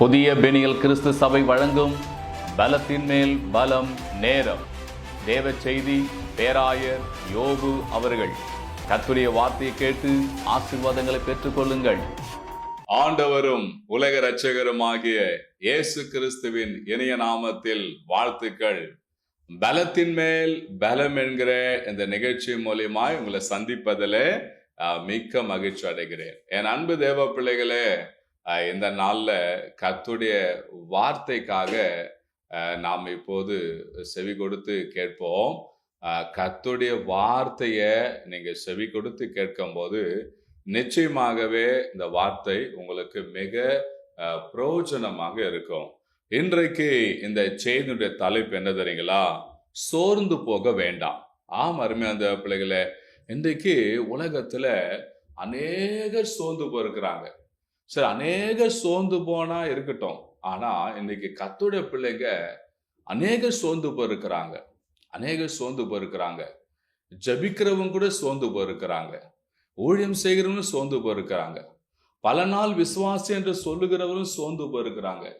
புதிய பெனியல் கிறிஸ்து சபை வழங்கும் பலத்தின் மேல் பலம் நேரம். தேவ செய்தி பேராயர் யோபு அவர்கள். கத்துடைய வார்த்தையை கேட்டு ஆசீர்வாதங்களை பெற்றுக்கொள்ளுங்கள். ஆண்டவரும் உலக இரட்சகருமாகிய இயேசு கிறிஸ்துவின் இணைய நாமத்தில் வாழ்த்துக்கள். பலத்தின் மேல் பலம் என்கிற இந்த நிகழ்ச்சி மூலியமாய் உங்களை சந்திப்பதில் மிக்க மகிழ்ச்சி அடைகிறேன். என் அன்பு தேவ பிள்ளைகளே இந்த நாளில் கத்துடைய வார்த்தைக்காக நாம் இப்போது செவி கொடுத்து கேட்போம். கத்துடைய வார்த்தையை நீங்கள் செவி கொடுத்து கேட்கும்போது நிச்சயமாகவே இந்த வார்த்தை உங்களுக்கு மிக பிரயோஜனமாக இருக்கும். இன்றைக்கு இந்த செய்தியுடைய தலைப்பு என்ன தெரியுங்களா? சோர்ந்து போக வேண்டாம். ஆம் அருமையான பிள்ளைகளை இன்றைக்கு உலகத்தில் அநேகர் சோர்ந்து போயிருக்கிறாங்க. சரி அநேக சோர்ந்து போனா இருக்கட்டும். ஆனா இன்னைக்கு கத்துடைய பிள்ளைங்க அநேக சோர்ந்து போயிருக்கிறாங்க. அநேக சோர்ந்து போயிருக்கிறாங்க. ஜபிக்கிறவங்க கூட சோர்ந்து போயிருக்கிறாங்க. ஊழியம் செய்கிறவங்க சோர்ந்து போயிருக்கிறாங்க. பல நாள் விசுவாசி என்று சொல்லுகிறவரும் சோர்ந்து போயிருக்கிறாங்க.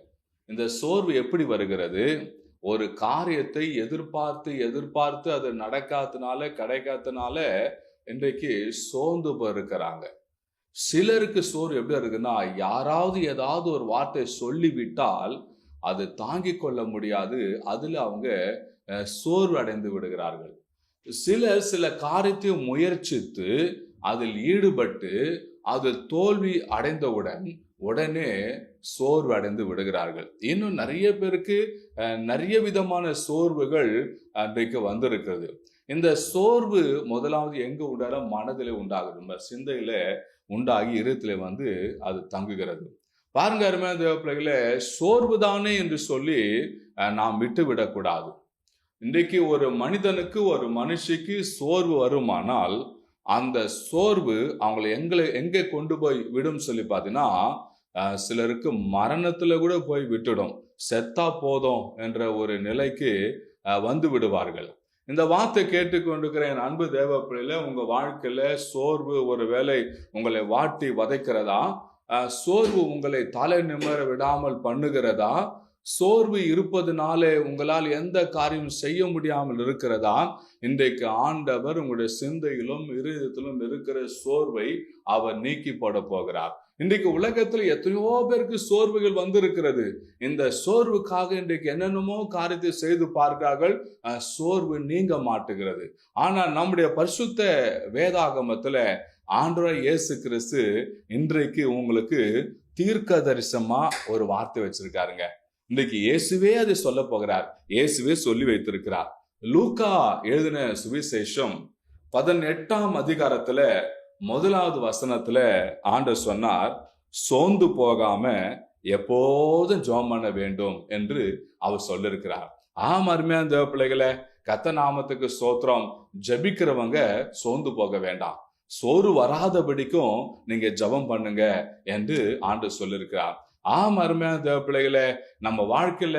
இந்த சோர்வு எப்படி வருகிறது? ஒரு காரியத்தை எதிர்பார்த்து எதிர்பார்த்து அது நடக்காதனால கிடைக்காதனால இன்றைக்கு சோர்ந்து போயிருக்கிறாங்க. சிலருக்கு சோறு எப்படி இருக்குன்னா யாராவது ஏதாவது ஒரு வார்த்தை சொல்லிவிட்டால் அது தாங்கிக் கொள்ள முடியாது. அதில் அவங்க அஹ், சோர்வு அடைந்து விடுகிறார்கள். சிலர் சில காரியத்தையும் முயற்சித்து அதில் ஈடுபட்டு அது தோல்வி அடைந்தவுடன் உடனே சோர்வு அடைந்து விடுகிறார்கள். இன்னும் நிறைய பேருக்கு நிறைய விதமான சோர்வுகள் அன்றைக்கு வந்திருக்கிறது. இந்த சோர்வு முதலாவது எங்க உண்டாலும் மனதிலே உண்டாகுது நம்ம சிந்தையில உண்டாகி இருத்துல வந்து அது தங்குகிறது. பாருங்க அருமையான தேவ சோர்வு தானே என்று சொல்லி நாம் விட்டு விடக்கூடாது இன்றைக்கு ஒரு மனிதனுக்கு ஒரு மனுஷிக்கு சோர்வு வருமானால் அந்த சோர்வு அவங்களை எங்களை எங்கே கொண்டு போய் விடும் சொல்லி பார்த்தீங்கன்னா சிலருக்கு மரணத்தில் கூட போய் விட்டுடும். செத்தா போதும் என்ற ஒரு நிலைக்கு வந்து விடுவார்கள். இந்த வார்த்தை கேட்டுக்கொண்டிருக்கிற என் அன்பு தேவ பிள்ளையில உங்க வாழ்க்கையில சோர்வு ஒரு வேலை உங்களை வாட்டி வதைக்கிறதா? சோர்வு உங்களை தலை நிமிர விடாமல் பண்ணுகிறதா? சோர்வு இருப்பதுனாலே உங்களால் எந்த காரியம் செய்ய முடியாமல் இருக்கிறதா? இன்றைக்கு ஆண்டவர் உங்களுடைய சிந்தையிலும் இருதயத்திலும் இருக்கிற சோர்வை அவர் நீக்கி போட போகிறார். இன்றைக்கு உலகத்தில் எத்தனையோ பேருக்கு சோர்வுகள் வந்திருக்கிறது. இந்த சோர்வுக்காக இன்றைக்கு என்னென்னமோ காரியத்தை செய்து பார்க்கிறார்கள். சோர்வு நீங்க மாட்டுகிறது. ஆனால் நம்முடைய பரிசுத்த வேதாகமத்துல ஆண்டவர் இயேசு கிறிஸ்து இன்றைக்கு உங்களுக்கு தீர்க்க தரிசனமா ஒரு வார்த்தை வச்சிருக்காருங்க. இன்றைக்கு இயேசுவே அதை சொல்ல போகிறார். இயேசுவே சொல்லி வைத்திருக்கிறார். லூக்கா எழுதின சுவிசேஷம் பதினெட்டாம் அதிகாரத்துல முதலாவது வசனத்துல ஆண்டு சொன்னார் சோர்ந்து போகாம எப்போதும் ஜெபம் பண்ண வேண்டும் என்று அவர் சொல்லியிருக்கிறார் ஆம் அருமையான தேவ பிள்ளைகளை கத்த நாமத்துக்கு சோத்திரம் ஜெபிக்கிறவங்க சோர்ந்து போக வேண்டாம். சோறு வராதபடிக்கும் நீங்க ஜெபம் பண்ணுங்க என்று ஆண்டு சொல்லியிருக்கிறார் ஆம் அருமையான தேவ பிள்ளைகளை நம்ம வாழ்க்கையில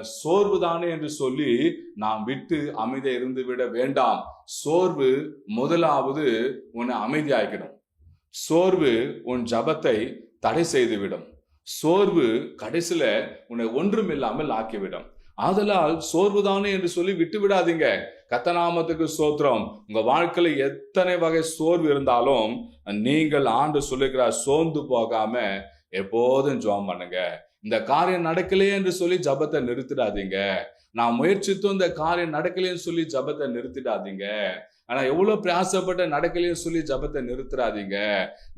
சோர்வு தானே என்று சொல்லி நாம் விட்டு அமைதியை இருந்து விட வேண்டாம். சோர்வு முதலாவது உன்னை அமைதியாக்கிடும். சோர்வு உன் ஜபத்தை தடை செய்துவிடும். சோர்வு கடைசியில உன்னை ஒன்றும் இல்லாமல் ஆக்கிவிடும். ஆதலால் சோர்வுதானே என்று சொல்லி விட்டு விடாதீங்க கத்தநாமத்துக்கு சோத்திரம் உங்க வாழ்க்கையில எத்தனை வகை சோர்வு இருந்தாலும் நீங்கள் ஆண்டு சொல்லுகிற சோர்ந்து போகாம எப்போதும் ஜோம் பண்ணுங்க. இந்த காரியம் நடக்கலையே என்று சொல்லி ஜபத்தை நிறுத்திடாதீங்க. நான் முயற்சித்தும் இந்த காரியம் நடக்கலைன்னு சொல்லி ஜபத்தை நிறுத்திடாதீங்க. ஆனா எவ்வளவு பிரயாசப்பட்ட நடக்கலையும் சொல்லி ஜபத்தை நிறுத்துறாதீங்க.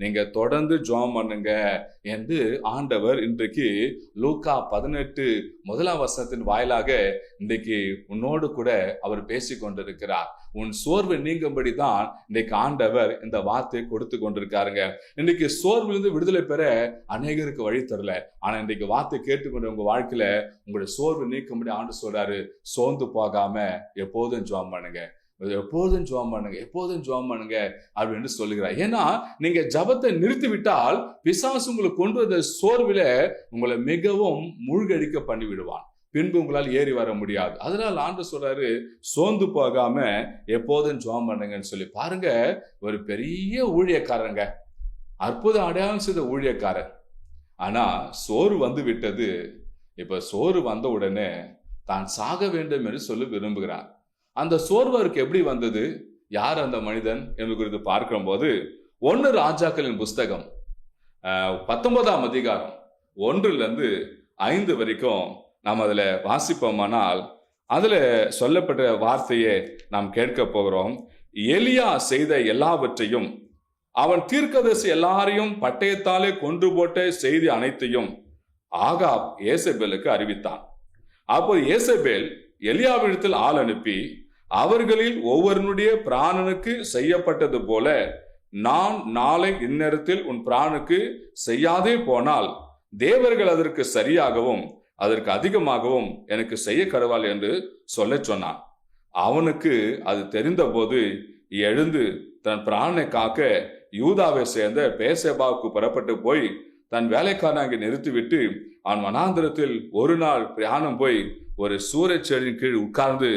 நீங்க தொடர்ந்து ஜோம் பண்ணுங்க என்று ஆண்டவர் இன்றைக்கு லூக்கா பதினெட்டு முதலாம் வசனத்தின் வாயிலாக இன்றைக்கு உன்னோடு கூட அவர் பேசி கொண்டிருக்கிறார். உன் சோர்வு நீங்கும்படி தான் இன்றைக்கு ஆண்டவர் இந்த வார்த்தையை கொடுத்து கொண்டிருக்காருங்க. இன்னைக்கு சோர்விலிருந்து விடுதலை பெற அநேகருக்கு வழி தரல. ஆனா இன்றைக்கு வார்த்தை கேட்டுக்கொண்டு உங்க வாழ்க்கையில உங்களுடைய சோர்வு நீக்கும்படி ஆண்டு சொல்றாரு. சோர்ந்து போகாம எப்போதும் ஜோம் பண்ணுங்க. எப்போதும் ஜெபம் பண்ணுங்க எப்போதும் ஜெபம் பண்ணுங்க அப்படின்னு சொல்லுகிறார். ஏன்னா நீங்க ஜபத்தை நிறுத்தி விட்டால் பிசாசு உங்களை கொண்டு வந்த சோர்வில உங்களை மிகவும் மூழ்கடிக்க பண்ணி விடுவான் பின்பு உங்களால் ஏறி வர முடியாது. அதனால் ஆண்டு சொல்றாரு சோர்ந்து போகாம எப்போதும் ஜெபம் பண்ணுங்கன்னு சொல்லி. பாருங்க ஒரு பெரிய ஊழியக்காரங்க அற்புத அடையாளம் செய்த ஊழியக்காரர். ஆனா சோறு வந்து விட்டது. இப்ப சோறு வந்த உடனே தான் சாக வேண்டும் என்று சொல்லி விரும்புகிறார். அந்த சோர்வு அவருக்கு எப்படி வந்தது? யார் அந்த மனிதன் என்று குறித்து பார்க்கும்போது ஒன்று ராஜாக்களின் புஸ்தகம் பத்தொன்பதாம் அதிகாரம் ஒன்றுல இருந்து ஐந்து வரைக்கும் நாம் அதில் வாசிப்போமானால் அதில் சொல்லப்பட்ட வார்த்தையை நாம் கேட்க போகிறோம். எலியா செய்த எல்லாவற்றையும் அவன் தீர்க்கதரிசி எல்லாரையும் பட்டயத்தாலே கொன்று போட்ட செய்தி அனைத்தையும் ஆகாப் ஏசபேலுக்கு அறிவித்தான். அப்போது ஏசபேல் எலியாவிடத்தில் ஆள் அனுப்பி அவர்களில் ஒவ்வொருனுடைய பிராணனுக்கு செய்யப்பட்டது போல நான் நாளை இந்நேரத்தில் உன் பிராணுக்கு செய்யாதே போனால் தேவர்கள் அதற்கு சரியாகவும் அதற்கு அதிகமாகவும் எனக்கு செய்ய கருவாள் என்று சொல்ல சொன்னான். அவனுக்கு அது தெரிந்தபோது எழுந்து தன் பிராணனை காக்க யூதாவை சேர்ந்த பேசேபாவுக்கு புறப்பட்டு போய் தன் வேலைக்காரன் அங்கே நிறுத்திவிட்டு அவன் வனாந்திரத்தில் ஒரு நாள் பிரயாணம் போய் ஒரு சூறைச் செடியின் கீழ் உட்கார்ந்து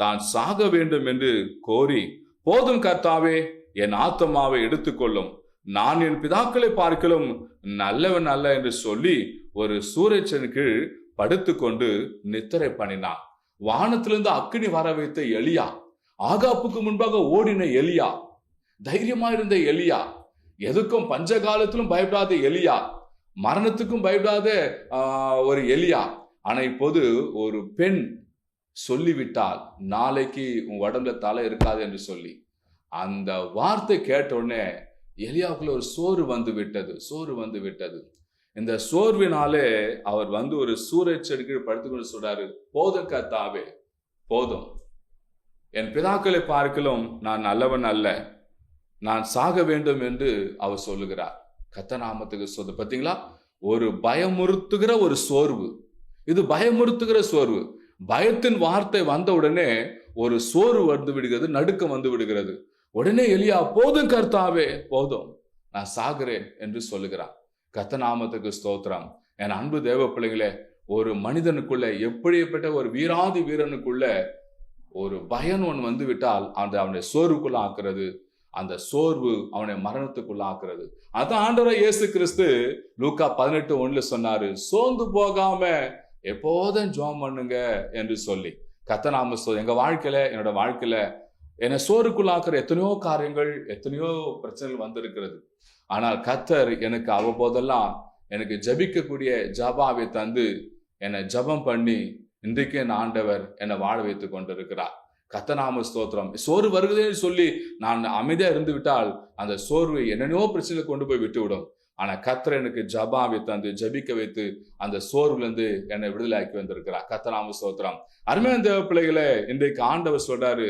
தான் சாக வேண்டும் என்று கோரி போதும் கர்த்தாவே என் ஆத்மாவை எடுத்துக்கொள்ளும். நான் என் பிதாக்களை பார்க்கலும் நல்லவன் அல்ல என்று சொல்லி ஒரு சூறைச்சன் கீழ் படுத்துக்கொண்டு நித்திரை பண்ணினான். வானத்திலிருந்து அக்கினி வர வைத்த எலியா ஆகாப்புக்கு முன்பாக ஓடின எலியா தைரியமா இருந்த எலியா எதுக்கும் பஞ்ச காலத்திலும் பயப்படாத எலியா மரணத்துக்கும் பயப்படாத ஒரு எலியா ஆனால் இப்போது ஒரு பெண் சொல்லிவிட்டால் நாளைக்கு உன் உடம்புல தலை இருக்காது என்று சொல்லி அந்த வார்த்தை கேட்ட உடனே எலியாவுக்குள்ள ஒரு சோறு வந்து விட்டது சோறு வந்து விட்டது. இந்த சோர்வினாலே அவர் வந்து ஒரு சூறைச் செடிக்கு படுத்துக்கொண்டு சொல்றாரு போதும் கத்தாவே போதும். என் பிதாக்களை பார்க்கலும் நான் நல்லவன் அல்ல. நான் சாக வேண்டும் என்று அவர் சொல்லுகிறார். கத்தநாமத்துக்கு சொல்லு பார்த்தீங்களா ஒரு பயமுறுத்துகிற ஒரு சோர்வு. இது பயமுறுத்துகிற சோர்வு. பயத்தின் வார்த்தை வந்த உடனே ஒரு சோர்வு வந்து விடுகிறது நடுக்கம் வந்து விடுகிறது. உடனே எலியா போதும் கர்த்தாவே போதும். நான் சாகிறேன் என்று சொல்லுகிறான். கத்தநாமத்துக்கு ஸ்தோத்திரம். என் அன்பு தேவ பிள்ளைகளே ஒரு மனிதனுக்குள்ள எப்படிப்பட்ட ஒரு வீராதி வீரனுக்குள்ள ஒரு பயன் ஒன்று வந்து விட்டால் அந்த அவனை சோர்வுக்குள்ள ஆக்குறது அந்த சோர்வு அவனை மரணத்துக்குள்ள ஆக்குறது அதான் ஆண்டவரை இயேசு கிறிஸ்து லூக்கா பதினெட்டு ஒன்றுல சொன்னாரு சோர்ந்து போகாம எப்போதும் ஜோம் பண்ணுங்க என்று சொல்லி கத்தநாம சோ எங்க வாழ்க்கையில என்னோட வாழ்க்கையில என்னை சோறுக்குள்ளாக்குற எத்தனையோ காரியங்கள் எத்தனையோ பிரச்சனைகள் வந்திருக்கிறது. ஆனால் கத்தர் எனக்கு அவ்வப்போதெல்லாம் எனக்கு ஜபிக்கக்கூடிய ஜபாவை தந்து என்னை ஜபம் பண்ணி இன்றைக்கு என் ஆண்டவர் என்னை வாழ வைத்து கொண்டிருக்கிறார். கத்தநாம ஸ்தோத்திரம். சோறு வருகிறதுன்னு சொல்லி நான் அமைதியாக இருந்து விட்டால் அந்த சோர்வை என்னென்னோ பிரச்சனை கொண்டு போய் விட்டுவிடும். ஆனால் ஆனா கத்தர் எனக்கு ஜபாவை தந்து ஜபிக்க வைத்து அந்த சோர்வுலேருந்து என்னை விடுதலையாக்கி வந்திருக்கிறார். கத்தராம சோத்திரம் அருமையான தேவ பிள்ளைகளை இன்றைக்கு ஆண்டவர் சொல்றாரு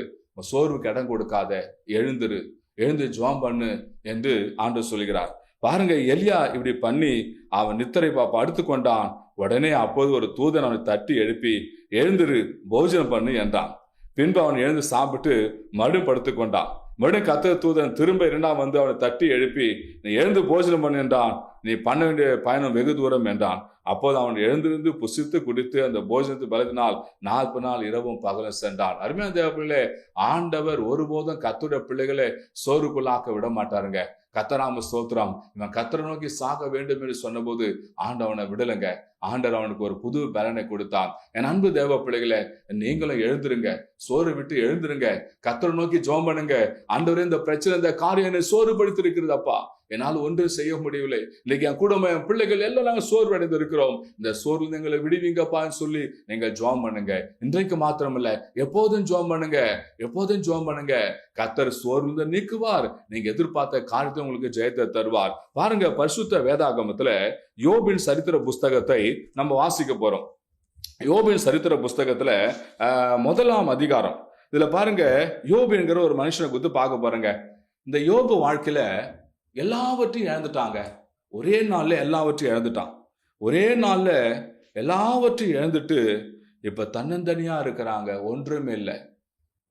சோர்வுக்கு இடம் கொடுக்காத எழுந்துரு. எழுந்து ஜோம் பண்ணு என்று ஆண்டவர் சொல்கிறார். பாருங்க எலியா இப்படி பண்ணி அவன் நித்திரை பாப்பா அடுத்து கொண்டான். உடனே அப்போது ஒரு தூதன் அவனை தட்டி எழுப்பி எழுந்திரு போஜனம் பண்ணு என்றான். பின்பு அவன் எழுந்து சாப்பிட்டு மறு படுத்து கொண்டான். மறுபடியும் கத்திர தூதன் திரும்ப இரண்டாம் வந்து அவனை தட்டி எழுப்பி நீ எழுந்து போஜனம் பண்ணு என்றான். நீ பண்ண வேண்டிய பயணம் வெகு தூரம் என்றான். அப்போது அவன் எழுந்திருந்து புசித்து குடித்து அந்த போஜனத்தை பலத்தினால் நாற்பது நாள் இரவும் பகலும் சென்றான். அருமையான தேவ பிள்ளை ஆண்டவர் ஒருபோதும் கத்துடைய பிள்ளைகளை சோறுக்குள்ளாக்க விட மாட்டாருங்க. கத்தராம ஸ்தோத்திரம். இவன் கத்தரை நோக்கி சாக வேண்டும் என்று சொன்னபோது ஆண்டவனை விடலைங்க. ஆண்டவர் அவனுக்கு ஒரு புது பலனை கொடுத்தான். என் அன்பு தேவ பிள்ளைகளை நீங்களும் எழுந்துருங்க. சோறு விட்டு எழுந்துருங்க. கத்தரை நோக்கி ஜோம் பண்ணுங்க. ஆண்டவரே இந்த பிரச்சனை இந்த காரியம் என்னை சோறுபடுத்தி இருக்கிறதப்பா என்னால் ஒன்றும் செய்ய முடியவில்லை. இன்னைக்கு என் குடும்பம் என் பிள்ளைகள் எல்லாம் நாங்கள் சோர்வு அடைந்து இருக்கிறோம் இந்த சோர்வு எங்களை விடுவீங்கப்பான்னு சொல்லி நீங்கள் ஜோம் பண்ணுங்க. இன்றைக்கு மாத்திரமில்ல எப்போதும் ஜோம் பண்ணுங்க எப்போதும் ஜோம் பண்ணுங்க. கத்தர் சோர்வு நீக்குவார். நீங்க எதிர்பார்த்த காரியத்தை உங்களுக்கு ஜெயத்தை தருவார். பாருங்க பரிசுத்த வேதாகமத்துல யோபின் சரித்திர புஸ்தகத்தை நம்ம வாசிக்க போறோம். யோபின் சரித்திர புஸ்தகத்துல முதலாம் அதிகாரம். இதுல பாருங்க யோபுங்கிற ஒரு மனுஷனை குறித்து பார்க்க போறேங்க. இந்த யோபு வாழ்க்கையில எல்லாவற்றையும் இழந்துட்டாங்க. ஒரே நாளில் எல்லாவற்றையும் இழந்துட்டான். ஒரே நாளில் எல்லாவற்றையும் இழந்துட்டு இப்போ தன்னந்தனியாக இருக்கிறாங்க. ஒன்றுமே இல்லை.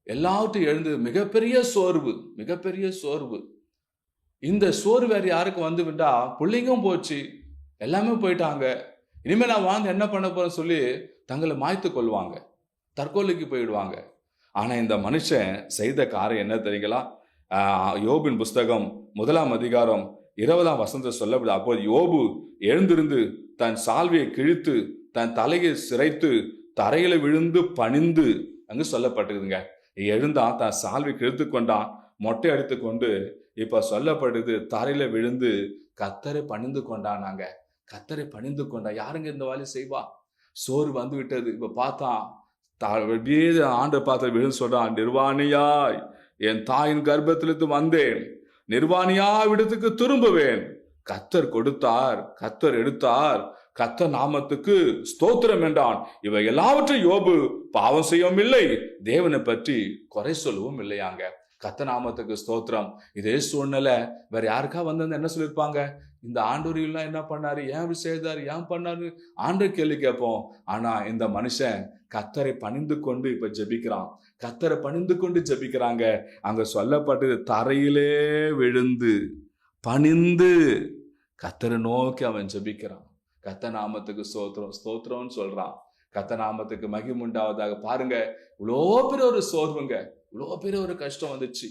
எல்லாவற்றையும் எழுந்து மிகப்பெரிய சோர்வு மிகப்பெரிய சோர்வு. இந்த சோர்வு வேறு யாருக்கு வந்து விட்டா பிள்ளைங்கும் போச்சு. எல்லாமே போயிட்டாங்க. இனிமேல் நான் வாழ்ந்து என்ன பண்ண போறேன்னு சொல்லி தங்களை மாய்த்து கொள்வாங்க. தற்கொலைக்கு போயிடுவாங்க. ஆனால் இந்த மனுஷன் செய்த காரியம் என்ன தெரியுங்களா? யோபின் புஸ்தகம் முதலாம் அதிகாரம் இருபதாம் வசந்த சொல்லப்படுது. அப்போது யோபு எழுந்திருந்து தன் சால்வியை கிழித்து தன் தலையை சிரைத்து தரையில விழுந்து பணிந்து அங்கு சொல்லப்பட்டிருக்குதுங்க எழுந்தான் தன் சால்வி கிழித்து கொண்டான் மொட்டை அடித்து கொண்டு இப்ப சொல்லப்படுது தரையில விழுந்து கத்தரை பணிந்து கொண்டானாங்க. கத்தரை பணிந்து கொண்டா யாருங்க இந்த வேலை செய்வா? சோறு வந்து விட்டது இப்ப பார்த்தான் அப்படியே ஆண்டு பார்த்து விழுந்து சொல்றான் நிர்வாணியாய் என் தாயின் கர்ப்பத்திலிருந்து வந்தேன். நிர்வாணியா விடத்துக்கு திரும்புவேன். கத்தர் கொடுத்தார் கத்தர் எடுத்தார். கத்த நாமத்துக்கு ஸ்தோத்திரம் என்றான். இவை எல்லாவற்றையும் யோபு பாவம் செய்யவும் இல்லை தேவனை பற்றி குறை சொல்லவும் இல்லையாங்க. கத்த நாமத்துக்கு ஸ்தோத்திரம். இதே சூழ்நிலை வேற யாருக்கா வந்து என்ன சொல்லியிருப்பாங்க? இந்த ஆண்டோரியெல்லாம் என்ன பண்ணாரு? ஏன் அப்படி செய்தாரு? ஏன் பண்ணாரு? ஆண்டு கேள்வி கேட்போம். ஆனா இந்த மனுஷன் கத்தரை பணிந்து கொண்டு இப்போ ஜெபிக்கிறான். கத்தரை பணிந்து கொண்டு ஜெபிக்கிறாங்க. அங்க சொல்லப்பட்டது தரையிலே விழுந்து பணிந்து கத்தரை நோக்கி அவன் ஜெபிக்கிறான். கத்த நாமத்துக்கு ஸ்தோத்திரம் ஸ்தோத்திரம்னு சொல்றான். கத்த நாமத்துக்கு மகிமுண்டாவதாக பாருங்க இவ்வளோ பெரிய ஒரு சோர்வுங்க. இவ்வளோ பெரிய ஒரு கஷ்டம் வந்துச்சு.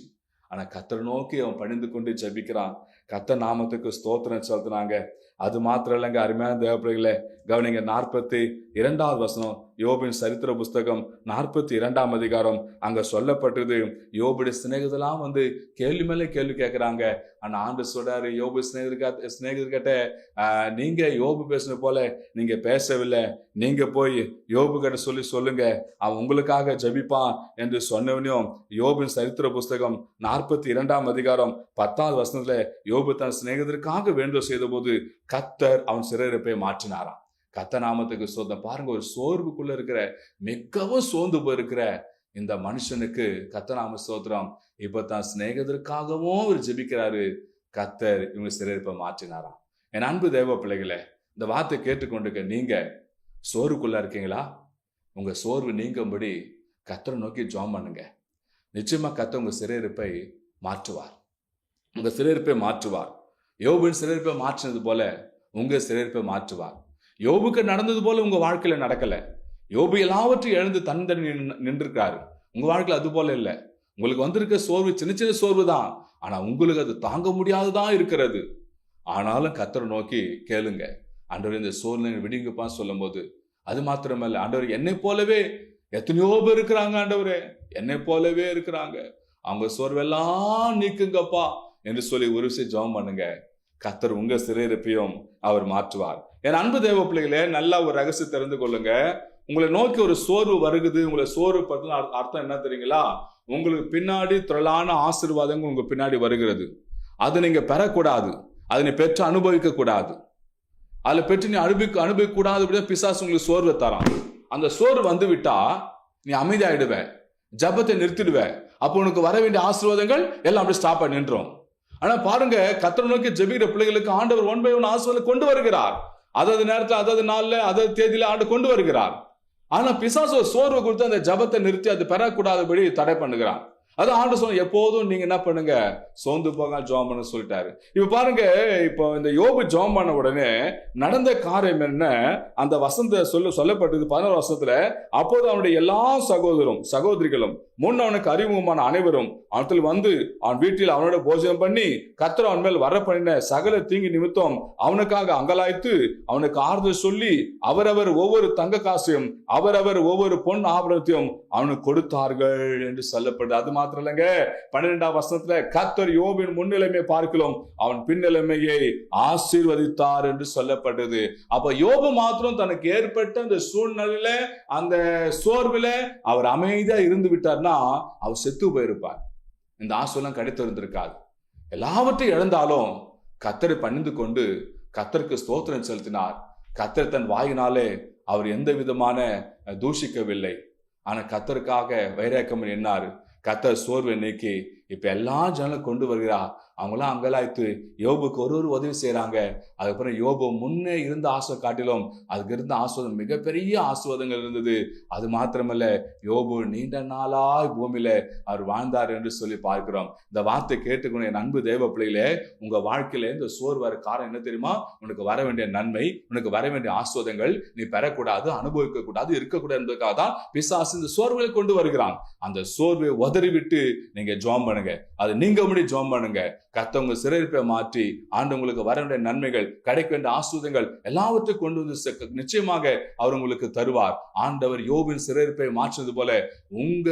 ஆனால் கத்தரை நோக்கி அவன் பணிந்து கொண்டு ஜபிக்கிறான். கத்த நாமத்துக்கு ஸ்தோத்திரம் செலுத்தினாங்க. அது மாத்திரம் இல்லைங்க அருமையான தேவப்பிள்ளைகளே கவனிங்க நாற்பத்தி இரண்டாவது வசனம். யோபின் சரித்திர புஸ்தகம் நாற்பத்தி இரண்டாம் அதிகாரம். அங்க சொல்லப்பட்டது யோபுடைய சிநேகிதெல்லாம் வந்து கேள்வி மேலே கேள்வி கேட்குறாங்க. ஆனா ஆண்டு சொல்றாரு யோபு சிநேகிதர்கிட்ட சிநேகிதர்கிட்ட நீங்க யோபு பேசுன போல நீங்க பேசவில்லை. நீங்க போய் யோபு கிட்ட சொல்லி சொல்லுங்க. அவன் உங்களுக்காக ஜபிப்பான் என்று சொன்னவனையும் யோபின் சரித்திர புஸ்தகம் நாற்பத்தி இரண்டாம் அதிகாரம் பத்தாவது வசனத்துல யோபு தன் சிநேகிதருக்காக வேண்டுதல் செய்த போது கத்தர் அவன் சிறையிருப்பை மாற்றினாராம். கத்த நாமத்துக்கு சொந்தம் பாருங்க ஒரு சோர்வுக்குள்ள இருக்கிற மிகவும் சோர்ந்து போயிருக்கிற இந்த மனுஷனுக்கு கத்தநாம சோத்திரம் இப்ப தான் சிநேகத்திற்காகவும் அவர் ஜெபிக்கிறாரு. கத்தர் இவங்க சிறையிருப்பை மாற்றினாராம். என் அன்பு தேவ பிள்ளைகளை இந்த வார்த்தை கேட்டுக்கொண்டிருக்க நீங்க சோர்வுக்குள்ள இருக்கீங்களா? உங்க சோர்வு நீங்கும்படி கத்தரை நோக்கி ஜாம் பண்ணுங்க. நிச்சயமா கத்த உங்க சிறையிருப்பை மாற்றுவார். உங்க சிறையிருப்பை மாற்றுவார். யோபின் சிறையிருப்பை மாற்றினது போல உங்க சிறையிருப்பை மாற்றுவார். யோபுக்கு நடந்தது போல உங்க வாழ்க்கையில நடக்கல. யோபு எல்லாவற்றையும் எழுந்து தன் நின்றுருக்காரு. உங்க வாழ்க்கையில அது போல இல்லை. உங்களுக்கு வந்திருக்க சோர்வு சின்ன சின்ன சோர்வு தான். ஆனா உங்களுக்கு அது தாங்க முடியாததான் இருக்கிறது. ஆனாலும் கத்தரை நோக்கி கேளுங்க. ஆண்டவர் இந்த சோர்நிலை விடுங்கப்பான்னு சொல்லும்போது அது மாத்திரமல்ல. ஆண்டவர் என்னை போலவே எத்தனையோ பேர் இருக்கிறாங்க ஆண்டவரே. என்னை போலவே இருக்கிறாங்க. அவங்க சோர்வெல்லாம் நீக்குங்கப்பா என்று சொல்லி ஒரு விஷயம் ஜெபம் பண்ணுங்க. கத்தர் உங்க சிறையிருப்பையும் அவர் மாற்றுவார். என் அன்பு தேவ பிள்ளைகளே நல்லா ஒரு ரகசியம் தெரிந்து கொள்ளுங்க. உங்களை நோக்கி ஒரு சோர்வு வருகுது உங்களை சோர்வு பத்தின அர்த்த- அர்த்தம் என்ன தெரியுங்களா? உங்களுக்கு பின்னாடி திரளான ஆசீர்வாதங்கள் உங்க பின்னாடி வருகிறது. அதை நீங்க பெறக்கூடாது. அதை நீ பெற்று அனுபவிக்க கூடாது அதில் பெற்று நீ அனுபவிக்க அனுபவிக்க கூடாது பிசாசு உங்களுக்கு சோர்வை தரான். அந்த சோர்வு வந்து விட்டா நீ அமைதியாயிடுவ. ஜபத்தை நிறுத்திடுவ. அப்போ உனக்கு வர வேண்டிய ஆசீர்வாதங்கள் எல்லாம் அப்படியே ஸ்டாப் பண்ணி நின்றோம் ஆனா பாருங்க கத்தரை நோக்கி ஜெபிக்கிற பிள்ளைகளுக்கு ஆண்டவர் ஒன் பை ஒன் ஆசுவலை கொண்டு வருகிறார். அதாவது நேரத்தில் அதாவது நாளில் அதாவது தேதியில ஆண்டு கொண்டு வருகிறார். ஆனா பிசாசு சோர்வை சோர்வு கொடுத்து அந்த ஜபத்தை நிறுத்தி அது பெறக்கூடாதபடி தடை பண்ணுகிறான். அது ஆண்டு சொன்ன எப்போதும் நீங்க என்ன பண்ணுங்க? சோர்ந்து போக ஜோம் பண்ண சொல்லிட்டாரு. இப்ப பாருங்க இப்போ இந்த யோபு ஜோம் பண்ண உடனே நடந்த காரியம் என்ன? அந்த வசந்த சொல்ல சொல்லப்பட்டது பதினோரு வருஷத்துல அப்போது அவனுடைய எல்லா சகோதரும் சகோதரிகளும் முன் அவனுக்கு அறிமுகமான அனைவரும் அவனத்தில் வந்து அவன் வீட்டில் அவனோட போஜனம் பண்ணி கத்திர அவன் மேல் வர பண்ணின சகல தீங்கு நிமித்தம் அவனுக்காக அங்கலாய்த்து அவனுக்கு ஆறுதல் சொல்லி அவரவர் ஒவ்வொரு தங்க காசையும் அவரவர் ஒவ்வொரு பொன் ஆபரணத்தையும் அவனுக்கு கொடுத்தார்கள் என்று சொல்லப்படுது. அது மாதிரி மாத்திரம் இல்லைங்க பன்னிரெண்டாம் வசனத்துல கத்தர் யோபின் முன்னிலைமை பார்க்கலாம் அவன் பின்னிலைமையை ஆசீர்வதித்தார் என்று சொல்லப்பட்டது. அப்ப யோபு மாத்திரம் தனக்கு ஏற்பட்ட அந்த சூழ்நிலையில அந்த சோர்வுல அவர் அமைதியா இருந்து விட்டார்னா அவர் செத்து போயிருப்பார். இந்த ஆசைலாம் கிடைத்து இருந்திருக்காது எல்லாவற்றையும் இழந்தாலும் கத்தரை பணிந்து கொண்டு கத்தருக்கு ஸ்தோத்திரம் செலுத்தினார். கத்தர் தன் வாயினாலே அவர் எந்த விதமான தூஷிக்கவில்லை. ஆனால் கத்தருக்காக வைராக்கம் என்னாரு கத்த சோர்வை நீக்கி இப்போ எல்லா ஜனங்களும் கொண்டு வருகிறா அவங்களாம் அங்கலாய்த்து யோபுக்கு ஒரு ஒரு உதவி செய்கிறாங்க அதுக்கப்புறம் யோபு முன்னே இருந்த ஆசை காட்டிலும் அதுக்கு இருந்த ஆஸ்வாதம் மிகப்பெரிய ஆஸ்வாதங்கள் இருந்தது. அது மாத்திரமல்ல யோபு நீண்ட நாளாய் பூமியில அவர் வாழ்ந்தார் என்று சொல்லி பார்க்கிறோம். இந்த வார்த்தை கேட்டுக்கணும் என் அன்பு தேவ பிள்ளைகளே உங்க வாழ்க்கையில இந்த சோர் வர காரணம் என்ன தெரியுமா? உனக்கு வர வேண்டிய நன்மை உனக்கு வர வேண்டிய ஆஸ்வாதங்கள் நீ பெறக்கூடாது அனுபவிக்க கூடாது இருக்கக்கூடாது என்பதற்காக தான் பிசாசு இந்த சோர்வுகளை கொண்டு வருகிறான். அந்த சோர்வை உதறிவிட்டு நீங்க ஜோம் பண்ணுங்க. அது நீங்க முடி ஜோம் பண்ணுங்க. கத்தவங்க சிறையிருப்பை மாற்றி ஆண்டு உங்களுக்கு வர வேண்டிய நன்மைகள் கிடைக்க வேண்டிய ஆசூதங்கள் எல்லாவற்றையும் கொண்டு வந்து நிச்சயமாக அவர் உங்களுக்கு தருவார். ஆண்டவர் யோபின் சிறையிருப்பை மாற்றினது போல உங்க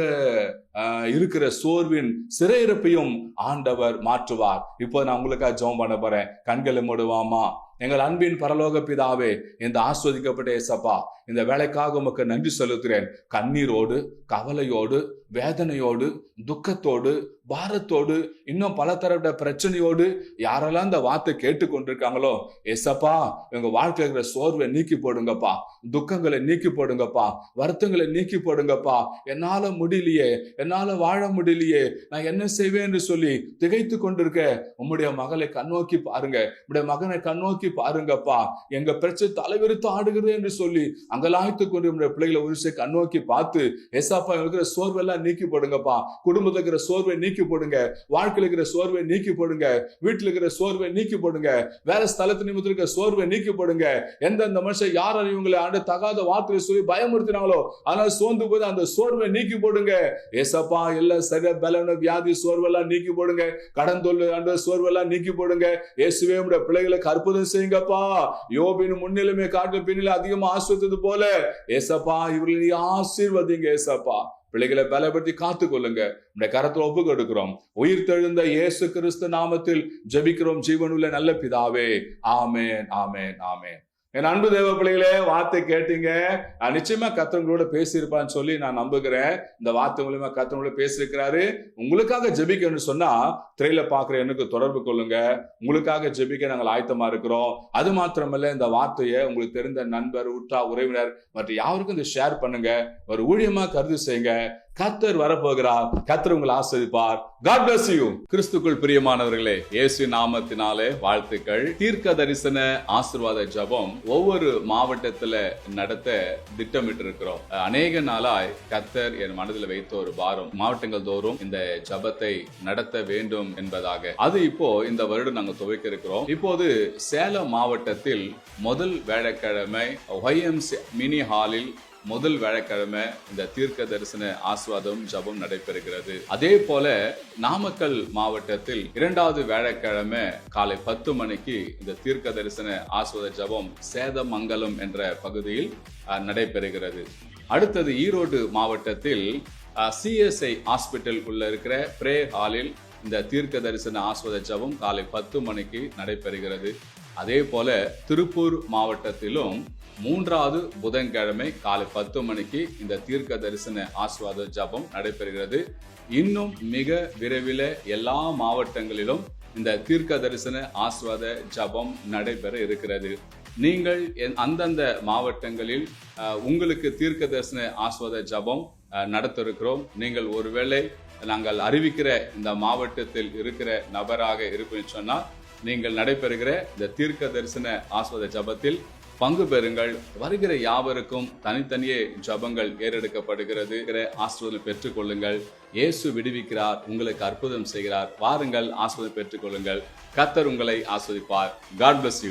இருக்கிற சோர்வின் சிறையிருப்பையும் ஆண்டவர் மாற்றுவார். இப்போ நான் உங்களுக்காக ஜெபம் பண்ண போறேன். கண்களை மூடுவாமா? எங்கள் அன்பின் பரலோக பிதாவே இந்த ஆஸ்வதிக்கப்பட்ட ஏசப்பா இந்த வேலைக்காக உமக்கு நன்றி செலுத்துகிறேன் கண்ணீரோடு கவலையோடு வேதனையோடு துக்கத்தோடு பாரத்தோடு இன்னும் பல தரப்பட்ட பிரச்சனையோடு யாரெல்லாம் இந்த வார்த்தை கேட்டுக்கொண்டிருக்காங்களோ எசப்பா எங்க வாழ்க்கையில் இருக்கிற சோர்வை நீக்கி போடுங்கப்பா. துக்கங்களை நீக்கி போடுங்கப்பா. வருத்தங்களை நீக்கி போடுங்கப்பா. என்னால முடியலையே என்னால வாழ முடியலையே நான் என்ன செய்வேன் என்று சொல்லி திகைத்து கொண்டிருக்க உம்முடைய மகளை கண்ணோக்கி பாருங்க. உம்முடைய மகனை கண்ணோக்கி பாருங்கப்பா. எங்க பிரச்சனை தலைவிரித்து ஆடுகிறது என்று சொல்லி அங்கலாய்த்து கொண்டு உம்முடைய பிள்ளைகளை ஒரு கண்ணோக்கி பார்த்து எஸ்ஆப்பா இருக்கிற சோர்வெல்லாம் நீக்கி போடுங்கப்பா குடும்பத்துல இருக்கிற சோர்வை நீக்கி போடுங்க வாழ்க்கையில இருக்கிற சோர்வை நீக்கி போடுங்க வீட்டுல இருக்கிற சோர்வை நீக்கி போடுங்க வேற ஸ்தலத்து நிமித்தம் இருக்கிற சோர்வை நீக்கி போடுங்க எந்தெந்த மனுஷன் யார் இவங்களை ஆண்டு தகாத வார்த்தையை சொல்லி பயமுறுத்தினாங்களோ அதனால சோர்ந்து போது அந்த சோர்வை நீக்கி போடுங்க ஏசப்பா எல்லாம் சரியா பலன வியாதி சோர்வெல்லாம் நீக்கி போடுங்க கடன் தொல்லை ஆண்டு சோர்வெல்லாம் நீக்கி போடுங்க இயேசுவே உடைய பிள்ளைகளுக்கு அற்புதம் செய்யுங்கப்பா. யோபின் முன்னிலுமே காட்டு பின்னில அதிகமா ஆஸ்வத்தது போல. ஏசப்பா இவர்களை நீ ஆசீர்வதிங்க ஏசப்பா. பிள்ளைகளை பலப்படுத்தி காத்து கொள்ளுங்க உடைய கரத்துல ஒப்பு கொடுக்கிறோம். உயிர் தெழுந்த இயேசு கிறிஸ்து நாமத்தில் ஜெபிக்கிறோம். ஜீவனுள்ள நல்ல பிதாவே. ஆமேன் ஆமேன் ஆமேன். என் அன்பு தேவ பிள்ளைகளே வார்த்தை கேட்டீங்க. நான் நிச்சயமா கத்தவங்களோட பேசியிருப்பான்னு சொல்லி நான் நம்புகிறேன். இந்த வார்த்தை மூலியமா கத்தவங்களோட பேசியிருக்கிறாரு. உங்களுக்காக ஜெபிக்கணும்னு சொன்னா திரையில பாக்குற எனக்கு தொடர்பு கொள்ளுங்க. உங்களுக்காக ஜெபிக்க நாங்கள் ஆயத்தமா இருக்கிறோம். அது மாத்திரமல்ல இந்த வார்த்தையை உங்களுக்கு தெரிந்த நண்பர் உற்றா உறவினர் மற்றும் யாருக்கும் இதை ஷேர் பண்ணுங்க. ஒரு ஊழியமா கருது செய்யுங்க. கத்தர் வரப்போகிறார். கத்தர் உங்களை ஆசிரிப்பார் காட் bless யூ கிறிஸ்துக்குள் பிரியமானவர்களே இயேசு நாமத்தினாலே வாழ்த்துக்கள். தீர்க்க தரிசன ஆசீர்வாத ஜபம் ஒவ்வொரு மாவட்டத்துல நடத்த திட்டமிட்டு இருக்கிறோம் அநேக நாளாய் கத்தர் என் மனதில் வைத்த ஒரு பாரம். மாவட்டங்கள் தோறும் இந்த ஜெபத்தை நடத்த வேண்டும் என்பதாக. அது இப்போ இந்த வருடம் நாங்கள் துவைக்க இருக்கிறோம். இப்போது சேலம் மாவட்டத்தில் முதல் வேலைக்கிழமை ஒய்எம்சி மினி ஹாலில் முதல் வியாழக்கிழமை இந்த தீர்க்க தரிசன ஆஸ்வாதம் ஜபம் நடைபெறுகிறது. அதே போல நாமக்கல் மாவட்டத்தில் இரண்டாவது வியாழக்கிழமை காலை பத்து மணிக்கு இந்த தீர்க்க தரிசன ஆஸ்வாத ஜபம் சேதமங்கலம் என்ற பகுதியில் நடைபெறுகிறது. அடுத்தது ஈரோடு மாவட்டத்தில் சிஎஸ்ஐ ஹாஸ்பிட்டல் உள்ள இருக்கிற பிரே ஹாலில் இந்த தீர்க்க தரிசன ஆஸ்வத ஜபம் காலை பத்து மணிக்கு நடைபெறுகிறது. அதே போல திருப்பூர் மாவட்டத்திலும் மூன்றாவது புதன்கிழமை காலை பத்து மணிக்கு இந்த தீர்க்க தரிசன ஆசிர்வாத ஜபம் நடைபெறுகிறது. இன்னும் மிக விரைவில் எல்லா மாவட்டங்களிலும் இந்த தீர்க்க தரிசன ஆஸ்வாத ஜபம் நடைபெற இருக்கிறது. நீங்கள் என்- அந்தந்த மாவட்டங்களில் உங்களுக்கு தீர்க்க தரிசன ஆஸ்வாத ஜபம் நடத்த இருக்கிறோம் நீங்கள் ஒருவேளை நாங்கள் அறிவிக்கிற இந்த மாவட்டத்தில் இருக்கிற நபராக இருப்பேன்னு சொன்னால் நீங்கள் நடைபெறுகிற இந்த தீர்க்க தரிசன ஆஸ்வாத ஜபத்தில் பங்கு பெறுங்கள். வருகிற யாவருக்கும் தனித்தனியே ஜபங்கள் ஏறெடுக்கப்படுகிறது. ஆஸ்வாதம் பெற்றுக்கொள்ளுங்கள் இயேசு விடுவிக்கிறார் உங்களுக்கு அற்புதம் செய்கிறார். வாருங்கள் ஆஸ்வாதம் பெற்றுக்கொள்ளுங்கள் கத்தர் உங்களை ஆஸ்வதிப்பார் காட் பிளஸ் யூ